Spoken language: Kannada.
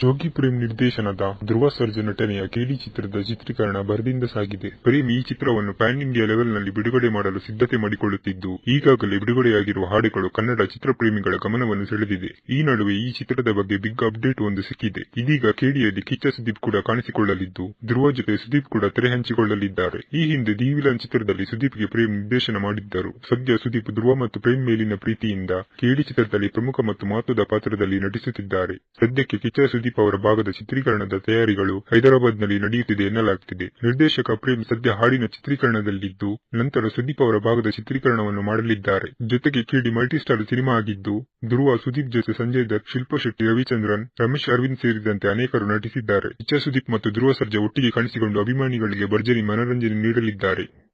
ಜೋಗಿ ಪ್ರೇಮ್ ನಿರ್ದೇಶನದ ಧ್ರುವ ಸರ್ಜಾ ನಟನೆಯ ಕೇಡಿ ಚಿತ್ರದ ಚಿತ್ರೀಕರಣ ಭರದಿಂದ ಸಾಗಿದೆ. ಪ್ರೇಮ್ ಈ ಚಿತ್ರವನ್ನು ಪ್ಯಾನ್ ಇಂಡಿಯಾ ಲೆವೆಲ್ನಲ್ಲಿ ಬಿಡುಗಡೆ ಮಾಡಲು ಸಿದ್ಧತೆ ಮಾಡಿಕೊಳ್ಳುತ್ತಿದ್ದು, ಈಗಾಗಲೇ ಬಿಡುಗಡೆಯಾಗಿರುವ ಹಾಡುಗಳು ಕನ್ನಡ ಚಿತ್ರಪ್ರೇಮಿಗಳ ಗಮನವನ್ನು ಸೆಳೆದಿದೆ. ಈ ನಡುವೆ ಈ ಚಿತ್ರದ ಬಗ್ಗೆ ಬಿಗ್ ಅಪ್ಡೇಟ್ ಒಂದು ಸಿಕ್ಕಿದೆ. ಇದೀಗ ಕೇಡಿಯಲ್ಲಿ ಕಿಚ್ಚ ಸುದೀಪ್ ಕೂಡ ಕಾಣಿಸಿಕೊಳ್ಳಲಿದ್ದು, ಧ್ರುವ ಜೊತೆ ಸುದೀಪ್ ಕೂಡ ತೆರೆ ಹಂಚಿಕೊಳ್ಳಲಿದ್ದಾರೆ. ಈ ಹಿಂದೆ ದಿ ವಿಲನ್ ಚಿತ್ರದಲ್ಲಿ ಸುದೀಪ್ಗೆ ಪ್ರೇಮ್ ನಿರ್ದೇಶನ ಮಾಡಿದ್ದರು. ಸದ್ಯ ಸುದೀಪ್ ಧ್ರುವ ಮತ್ತು ಪ್ರೇಮ್ ಮೇಲಿನ ಪ್ರೀತಿಯಿಂದ ಕೇಡಿ ಚಿತ್ರದಲ್ಲಿ ಪ್ರಮುಖ ಮತ್ತು ಮಹತ್ವದ ಪಾತ್ರದಲ್ಲಿ ನಟಿಸುತ್ತಿದ್ದಾರೆ. ಸದ್ಯಕ್ಕೆ ಕಿಚ್ಚ ಸುದೀಪ್ ಅವರ ಭಾಗದ ಚಿತ್ರೀಕರಣದ ತಯಾರಿಗಳು ಹೈದರಾಬಾದ್ನಲ್ಲಿ ನಡೆಯುತ್ತಿದೆ ಎನ್ನಲಾಗುತ್ತಿದೆ ನಿರ್ದೇಶಕ ಪ್ರೇಮ್ ಸದ್ಯ ಹಾಡಿನ ಚಿತ್ರೀಕರಣದಲ್ಲಿದ್ದು, ನಂತರ ಸುದೀಪ್ ಅವರ ಭಾಗದ ಚಿತ್ರೀಕರಣವನ್ನು ಮಾಡಲಿದ್ದಾರೆ. ಜೊತೆಗೆ ಕಿಡಿ ಮಲ್ಟಿಸ್ಟಾರ್ ಸಿನಿಮಾ ಆಗಿದ್ದು, ಧ್ರುವ, ಸುದೀಪ್ ಜೊತೆ ಸಂಜಯ್ ದತ್, ಶಿಲ್ಪಾ ಶೆಟ್ಟಿ, ರವಿಚಂದ್ರನ್, ರಮೇಶ್ ಅರವಿಂದ್ ಸೇರಿದಂತೆ ಅನೇಕರು ನಟಿಸಿದ್ದಾರೆ. ಇಚ್ಛಾ ಸುದೀಪ್ ಮತ್ತು ಧ್ರುವ ಸರ್ಜಾ ಒಟ್ಟಿಗೆ ಕಾಣಿಸಿಕೊಂಡು ಅಭಿಮಾನಿಗಳಿಗೆ ಭರ್ಜರಿ ಮನರಂಜನೆ ನೀಡಲಿದ್ದಾರೆ.